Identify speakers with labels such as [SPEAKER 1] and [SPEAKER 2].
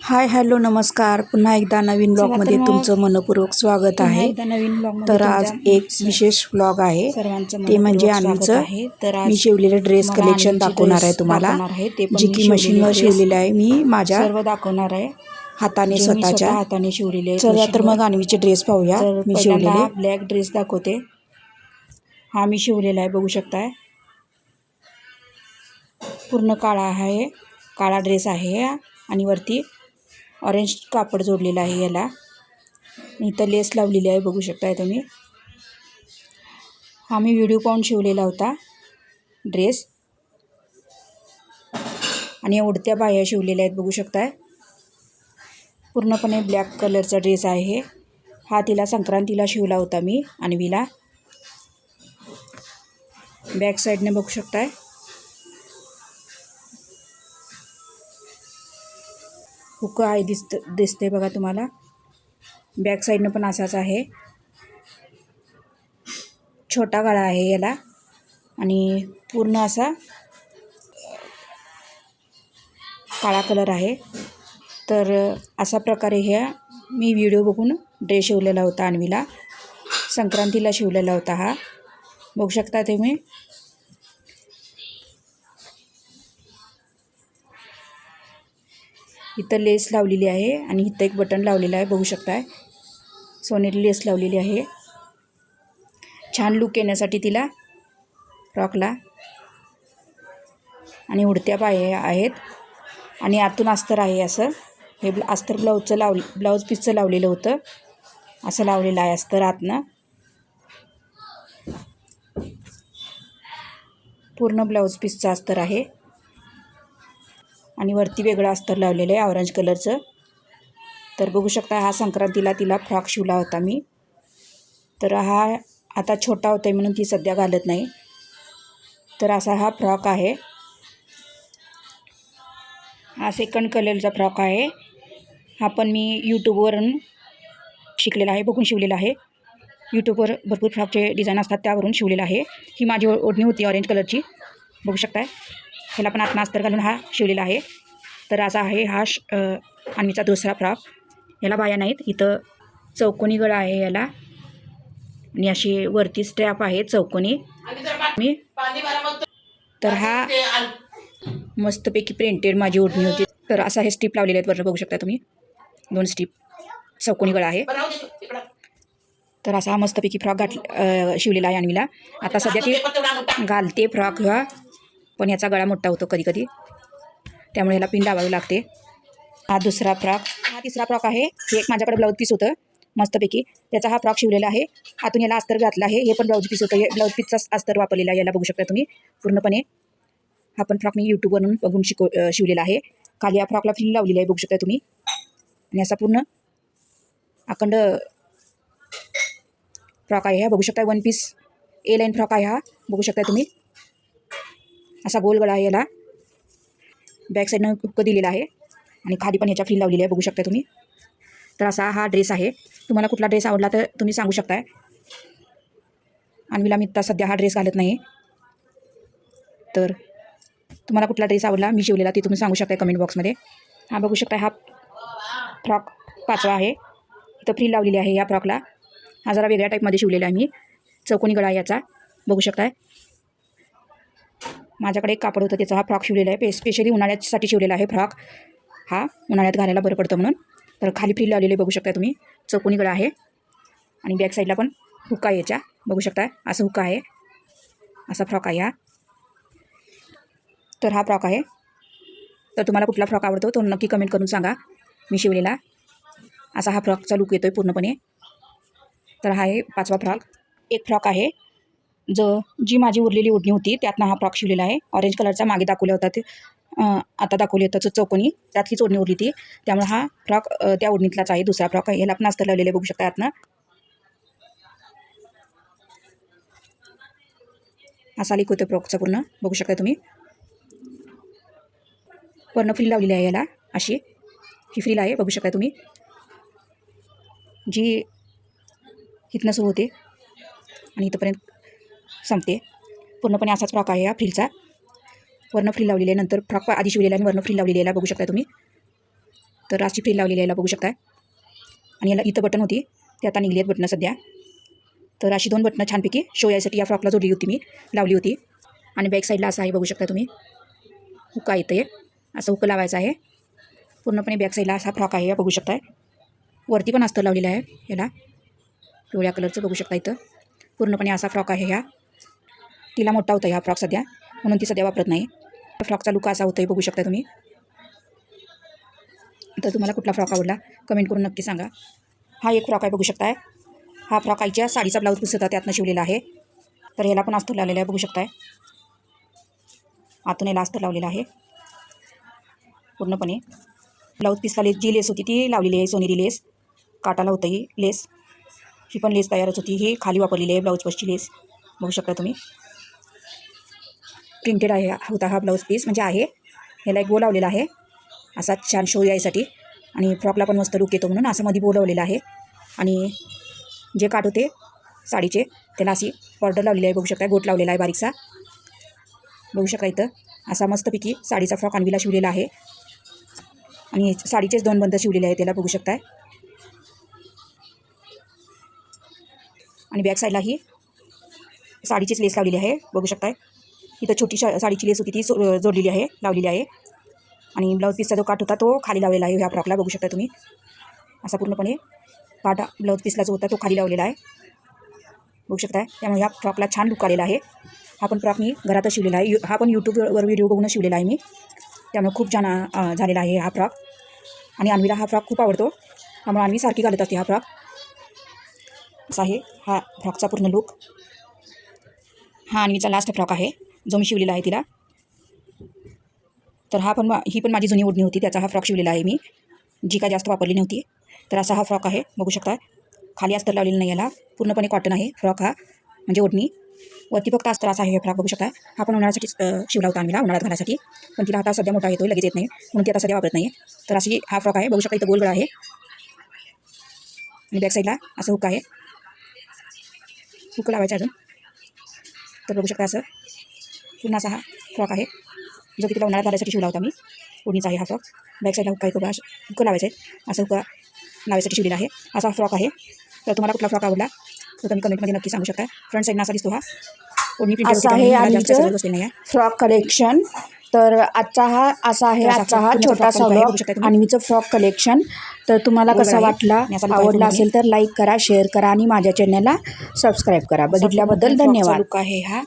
[SPEAKER 1] Hi hello नमस्कार. पुन्हा एकदा नवीन ब्लॉगमध्ये तुमचं मनपूर्वक स्वागत आहे.
[SPEAKER 2] नवीन
[SPEAKER 1] तर आज एक विशेष ब्लॉग आहे.
[SPEAKER 2] सर्वांचं
[SPEAKER 1] ते म्हणजे
[SPEAKER 2] आहे. आज
[SPEAKER 1] मी शिवलेले ड्रेस कलेक्शन दाखवणार आहे तुम्हाला.
[SPEAKER 2] आहे.
[SPEAKER 1] जी
[SPEAKER 2] मी
[SPEAKER 1] की मशीनवर शिवलेले आहे मी माझ्या
[SPEAKER 2] सर्व दाखवणार आहे.
[SPEAKER 1] हाताने स्वतःच्या.
[SPEAKER 2] हाताने शिवलेले
[SPEAKER 1] चला तर. मग आणवीचे ड्रेस पाहूया. मी शिवलेले.
[SPEAKER 2] ब्लॅक ड्रेस दाखवते. हा मी शिवलेला आहे बघू शकताय. पूर्ण काळा आहे काळा ड्रेस आहे आणि वरती ऑरेंज कापड जोडलेलं आहे याला. इथं लेस लावलेली आहे बघू शकताय तुम्ही. हा मी व्हिडिओ पाहून शिवलेला होता ड्रेस आणि उडत्या बाह्या शिवलेल्या आहेत बघू शकताय. पूर्णपणे ब्लॅक कलरचा ड्रेस आहे. हा तिला संक्रांतीला शिवला होता मी आणवीला. बॅक साईडने बघू शकताय. हुक आहे दिसत दिसते बघा तुम्हाला. बॅक साईडनं पण असाच आहे. छोटा गळा आहे याला. आणि पूर्ण असा काळा कलर आहे. तर अशा प्रकारे ह्या मी व्हिडिओ बघून ड्रेस शिवलेला होता अन्वीला. संक्रांतीला शिवलेला होता हा. बघू शकता तुम्ही. इथं लेस लावलेली आहे आणि इथं एक बटन लावलेलं आहे बघू शकताय. सोनेरी लेस लावलेली आहे. छान लुक येण्यासाठी तिला फ्रॉकला आणि उडत्या पाय आहेत. आणि आतून अस्तर आहे असं. हे ब्ला अस्तर ब्लाऊजचं लाव ब्लाऊज पीसचं लावलेलं होतं. असं लावलेलं आहे अस्तर आतनं. पूर्ण ब्लाऊज पीसचं अस्तर आहे. आणि वरती वेगळं अस्तर लावलेलं आहे ऑरेंज कलरचं तर बघू शकता हा संक्रांतीला तिला फ्रॉक शिवला होता मी. तर हा आता छोटा होता आहे म्हणून ती सध्या घालत नाही. तर असा हा फ्रॉक आहे. हा सेकंड कलरचा फ्रॉक आहे. हा पण मी यूट्यूबवरून शिकलेला आहे बघून शिवलेला आहे. यूट्यूबवर भरपूर फ्रॉकचे डिझाईन असतात त्यावरून शिवलेला आहे. ही माझी ओढणी होती ऑरेंज कलरची बघू शकताय. ह्याला पण आत्मा अस्तर घालून हा शिवलेला आहे. तर असा आहे हा श अ, दुसरा फ्रॉक. याला बाया नाहीत. इथं चौकोनी गळा आहे याला. आणि अशी वरती स्ट्रॅप आहे चौकोनी. मी तर हा मस्तपैकी प्रिंटेड माझी ओढणी होती. तर असा हे स्टीप लावलेले आहेत. वरनं बघू शकता तुम्ही. दोन स्टीप चौकोनी गळा आहे. तर असा हा मस्तपैकी फ्रॉक घात शिवलेला आहे आणवीला आता सध्या ती घालते फ्रॉक किंवा पण याचा गळा मोठा होतो कधी कधी. त्यामुळे ह्याला पिन लावावी लागते. हा दुसरा फ्रॉक. हा तिसरा फ्रॉक आहे. हे एक माझ्याकडे ब्लाऊज पीस होतं. मस्तपैकी. त्याचा हा फ्रॉक शिवलेला आहे. आतून याला अस्तर घातला आहे. हे पण ब्लाऊज पीस होतं. हे ब्लाऊज पीसचा अस्तर वापरलेला आहे. याला बघू शकता तुम्ही. पूर्णपणे. हा पण फ्रॉक मी यूट्यूबवरून बघून शिकव शिवलेला आहे. खाली या फ्रॉकला फिल लावलेली आहे. बघू शकता तुम्ही. आणि असा पूर्ण अखंड फ्रॉक आहे हा. बघू शकता one piece. A line frock आहे हा. बघू शकता तुम्ही. असा गोल गळा आहे याला बॅक साईडनं हुक्क दिलेला आहे. आणि खाली पण ह्याच्या फ्री लावलेली आहे बघू शकता तुम्ही. तर असा हा ड्रेस आहे. तुम्हाला कुठला ड्रेस आवडला तर तुम्ही सांगू शकताय. अन्वीला मी आता सध्या हा ड्रेस घालत नाही तर तुम्हाला कुठला ड्रेस आवडला मी शिवलेला ते तुम्ही सांगू शकताय कमेंट बॉक्समध्ये हा बघू शकता हा फ्रॉक पाचवा आहे. इथं फ्री लावलेली आहे या फ्रॉकला हा जरा वेगळ्या टाईपमध्ये शिवलेला आहे मी. चौकोनी गळा आहे याचा बघू शकताय. माझ्याकडे एक कापड होतं त्याचा हा फ्रॉक शिवलेला आहे. स्पेशली उन्हाळ्यासाठी शिवलेला आहे फ्रॉक. हा उन्हाळ्यात घालायला बरं पडतं म्हणून. तर खाली फ्री लावलेले बघू शकता तुम्ही. चौकोनी आहे. आणि बॅक साईडला पण हुक्का आहे याच्या. बघू शकता असं हुक्का आहे. असा फ्रॉक आहे हा. तर हा फ्रॉक आहे. तर तुम्हाला कुठला फ्रॉक आवडतो तो नक्की कमेंट करून सांगा. मी शिवलेला. असा हा फ्रॉकचा लुक येतो आहे पूर्णपणे. तर हा आहे पाचवा फ्रॉक. एक फ्रॉक आहे. जो जी माझी उरलेली ओढणी होती त्यातनं हा फ्रॉक शिवलेला आहे. ऑरेंज कलरचा मागे दाखवला होता ते आता दाखवली होतं चौ- चौकोनी. त्यातलीच ओढणी उरली ती त्यामुळे हा फ्रॉक त्या ओढणीतलाच आहे दुसरा फ्रॉक. आहे याला पण अस्तर लावलेले बघू शकता यातनं असा लिक होतं फ्रॉकचा पूर्ण. बघू शकता तुम्ही. पूर्ण फ्री लावलेली आहे याला. अशी. ही फ्रीला आहे. बघू शकता तुम्ही. जी इथनं सुरू होते. आणि इथंपर्यंत संपते. पूर्णपणे असाच फ्रॉक आहे या फ्रीलचा. वर्ण फ्री लावलेली आहे नंतर फ्रॉक आधी शिवलेला आणि वर्ण फ्री लावलेली आहे बघू शकता तुम्ही. तर राशी फ्री लावलेली आहे याला बघू शकता आणि याला इथं बटन होती. ते आता निघली आहेत बटनं सध्या. तर अशी दोन बटनं छानपैकी शो यासाठी या फ्रॉकला जोडली होती मी. लावली होती. आणि बॅक साईडला असं आहे बघू शकता तुम्ही. हुका येतं आहे असं हुकं लावायचं आहे. पूर्णपणे बॅक साईडला असा फ्रॉक आहे बघू शकताय. वरती पण असतं लावलेलं आहे याला. पिवळ्या कलरचं बघू शकता इथं. पूर्णपणे असा फ्रॉक आहे ह्या तिला मोठा होता ह्या फ्रॉक सध्या म्हणून ती सध्या वापरत नाही. फ्रॉकचा लुक असा होतोय बघू शकता तुम्ही. तर तुम्हाला कुठला फ्रॉक आवडला कमेंट करून नक्की सांगा. हा एक फ्रॉक आहे बघू शकताय. हा फ्रॉक आईच्या साडीचा ब्लाऊज पीस होता त्यातनं शिवलेला आहे. तर ह्याला पण अस्तर लावलेला आहे बघू शकताय. आतून याला अस्तर लावलेला आहे. पूर्णपणे. ब्लाऊज पीसला लेस जी लेस होती ती लावलेली आहे सोनेरी लेस काटाला होतं ही लेस ही पण लेस तयारच होती ही खाली वापरलेली आहे ब्लाऊज पसची लेस बघू शकता तुम्ही. प्रिंटेड आहे होता हा ब्लाऊज पीस म्हणजे आहे. ह्याला एक बोलावलेला आहे. असा छान शो यायसाठी. आणि फ्रॉकला पण मस्त लुक येतो म्हणून असं मध्ये बो लावलेला आहे. आणि जे काट होते साडीचे त्याला अशी बॉर्डर लावलेली आहे. बघू शकता गोट लावलेला आहे बारीकसा. बघू शकता इथं. असा मस्तपैकी साडीचा फ्रॉक आणवीला शिवलेला आहे. आणि साडीचेच दोन बंद शिवलेले आहे त्याला बघू शकताय. आणि बॅक साईडलाही साडीचीच लेस लावलेली आहे. बघू शकताय. इथं छोटी शा साडीची लेस होती ती सो जोडलेली आहे लावलेली आहे. आणि ब्लाऊज पीसचा जो काट होता तो खाली लावलेला आहे. ह्या फ्रॉकला बघू शकता तुम्ही. असा पूर्णपणे काटा ब्लाऊज पीसला जो होता तो खाली लावलेला आहे. बघू शकताय. त्यामुळे ह्या फ्रॉकला छान लुक आलेला आहे. हा पण फ्रॉक मी घरातच शिवलेला आहे. हा पण यूट्यूबवर व्हिडिओ बघून शिवलेला आहे मी. त्यामुळे खूप छान झालेला आहे हा फ्रॉक आणि अन्वीला हा फ्रॉक खूप आवडतो. त्यामुळे अन्वी सारखी घालत असते हा फ्रॉक असा आहे हा फ्रॉकचा पूर्ण लुक हा अन्वीचा लास्ट फ्रॉक आहे. जो मी शिवलेला आहे तिला. तर हा पण मा- ही पण माझी जुनी ओढणी होती त्याचा हा फ्रॉक शिवलेला आहे मी जी काय जास्त वापरली नव्हती. तर असा हा फ्रॉक आहे बघू शकता. खाली अस्तर लावलेलं नाही याला पूर्णपणे कॉटन आहे फ्रॉक हा म्हणजे ओढणी. वरती फक्त अस्तर असा आहे हे फ्रॉक बघू शकता. हा पण उन्हाळ्यासाठीच शिवला होता आम्ही उन्हाळ्यात घालायसाठी. पण तिला आता सध्या मोठा येतो लगेच येत नाही. म्हणून ती आता सध्या वापरत नाही तर अशी हा फ्रॉक आहे बघू शकता इथं गोलगळा आहे. आणि बॅक साईडला असं हुक आहे. हुक लावायचं अजून. तर बघू शकता असं. असा हा फ्रॉक आहे जो की तिला उन्हाळ्यात घालायसाठी शिवला होता मी. ओढणीचा आहे हा फ्रॉक. बॅक साईडला हुक्का हुक्का हुक्का लावायचं आहे. असं हुक्का लावायसाठी शिवलेला आहे. असा फ्रॉक आहे. तर तुम्हाला कुठला फ्रॉक आवडला तर तुम्ही कमेंटमध्ये नक्की सांगू शकता. फ्रंट साईडनं असा दिसतो हा.
[SPEAKER 1] असं आहे फ्रॉक कलेक्शन तर आजचा हा असा आहे आजचा हा छोटासा
[SPEAKER 2] तुम्ही.
[SPEAKER 1] आणवीचं फ्रॉक कलेक्शन तर तुम्हाला कसा. वाटला आवडला. असेल तर लाईक करा शेअर करा आणि माझ्या चॅनलला सबस्क्राईब करा. बघितल्याबद्दल धन्यवाद.
[SPEAKER 2] आहे हा.